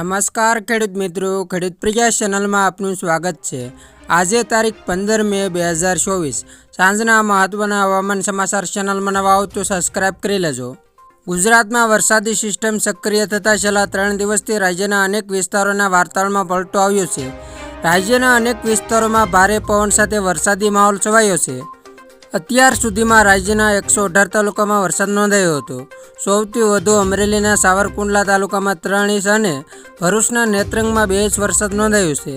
નમસ્કાર, ખેડૂત મિત્રો. ખેડૂત પ્રજા ચેનલમાં આપનું સ્વાગત છે. આજે તારીખ પંદર મે બે હજાર ચોવીસ. સાંજના મહત્વના હવામાન સમાચાર ચેનલમાં નવા આવો તો સબસ્ક્રાઇબ કરી લેજો. ગુજરાતમાં વરસાદી સિસ્ટમ સક્રિય થતાં છેલ્લા ત્રણ દિવસથી રાજ્યના અનેક વિસ્તારોના વાર્તાળમાં પલટો આવ્યો છે. રાજ્યના અનેક વિસ્તારોમાં ભારે પવન સાથે વરસાદી માહોલ છવાયો છે. અત્યાર સુધીમાં રાજ્યના એકસો અઢાર તાલુકામાં વરસાદ નોંધાયો હતો. સૌથી વધુ અમરેલીના સાવરકુંડલા તાલુકામાં ત્રણ ઇંચ અને ભરૂચના નેત્રંગમાં બે ઇંચ વરસાદ નોંધાયો છે.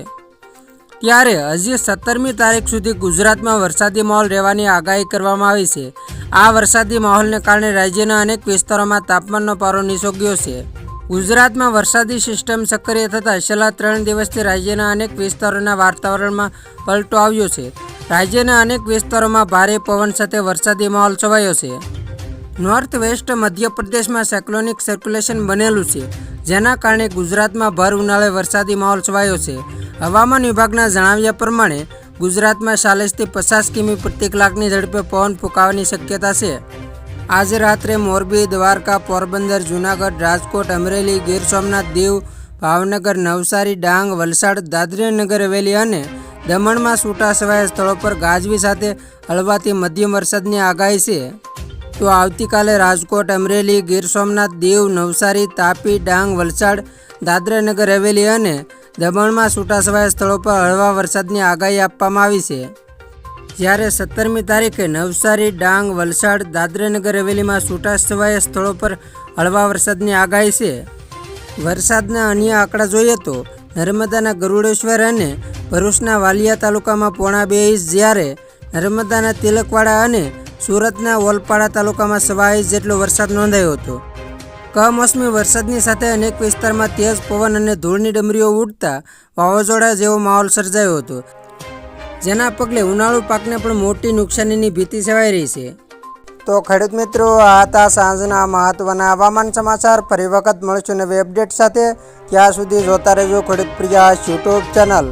ત્યારે હજી સત્તરમી તારીખ સુધી ગુજરાતમાં વરસાદી માહોલ રહેવાની આગાહી કરવામાં આવી છે. આ વરસાદી માહોલને કારણે રાજ્યના અનેક વિસ્તારોમાં તાપમાનનો પારો નીચોગ્યો છે. ગુજરાતમાં વરસાદી સિસ્ટમ સક્રિય થતાં છેલ્લા ત્રણ દિવસથી રાજ્યના અનેક વિસ્તારોના વાતાવરણમાં પલટો આવ્યો છે. રાજ્યના અનેક વિસ્તારોમાં ભારે પવન સાથે વરસાદી માહોલ છવાયો છે. નોર્થ વેસ્ટ મધ્યપ્રદેશમાં સાયક્લોનિક સર્ક્યુલેશન બનેલું છે, જેના કારણે ગુજરાતમાં ભર ઉનાળે વરસાદી માહોલ છવાયો છે. હવામાન વિભાગના જણાવ્યા પ્રમાણે, ગુજરાતમાં ચાલીસથી પચાસ કિમી પ્રતિ કલાકની ઝડપે પવન ફૂંકાવાની શક્યતા છે. આજે રાત્રે મોરબી, દ્વારકા, પોરબંદર, જૂનાગઢ, રાજકોટ, અમરેલી, ગીર સોમનાથ, દીવ, ભાવનગર, નવસારી, ડાંગ, વલસાડ, દાદરી નગર હવેલી અને દમણમાં છૂટાછવાયા સ્થળો પર ગાજવી સાથે હળવાથી મધ્યમ વરસાદની આગાહી છે. તો આવતીકાલે રાજકોટ, અમરેલી, ગીર સોમનાથ, દીવ, નવસારી, તાપી, ડાંગ, વલસાડ, દાદરાનગર હવેલી અને દમણમાં છૂટાછવાયા સ્થળો પર હળવા વરસાદની આગાહી આપવામાં આવી છે. જ્યારે સત્તરમી તારીખે નવસારી, ડાંગ, વલસાડ, દાદરાનગર હવેલીમાં છૂટાછવાયા સ્થળો પર હળવા વરસાદની આગાહી છે. વરસાદના અન્ય આંકડા જોઈએ તો નર્મદાના ગરુડેશ્વર અને ભરૂચના વાલિયા તાલુકામાં પોણા બે ઇંચ જ્યારે નર્મદાના તિલકવાડા અને સુરતના ઓલપાડા તાલુકામાં સવા ઇંચ જેટલો વરસાદ નોંધાયો હતો. કમોસમી વરસાદની સાથે અનેક વિસ્તારમાં તેજ પવન અને ધૂળની ડમરીઓ ઉડતા વાવાઝોડા જેવો માહોલ સર્જાયો હતો. જેના પગલે ઉનાળુ પાકને પણ મોટી નુકસાનીની ભીતિ સેવાઈ રહી છે. તો ખેડૂત મિત્રો, આ હતા સાંજના મહત્વના હવામાન સમાચાર. ફરી વખત મળીશું નવી અપડેટ સાથે. ત્યાં સુધી જોતા રહેજો ખેડૂત પ્રિયા યુટ્યુબ ચેનલ.